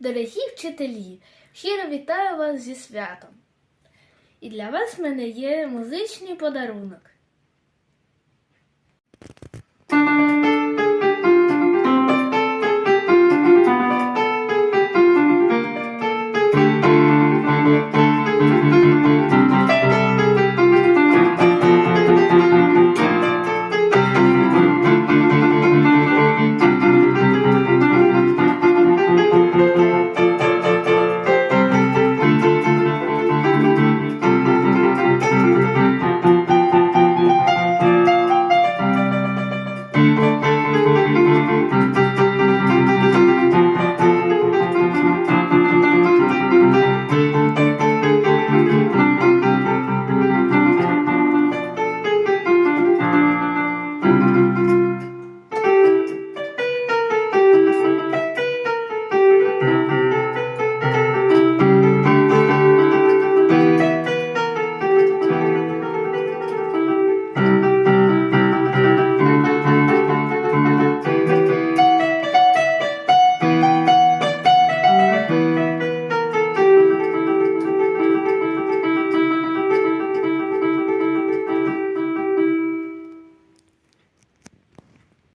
Дорогі вчителі, щиро вітаю вас зі святом. І для вас в мене є музичний подарунок. Музика you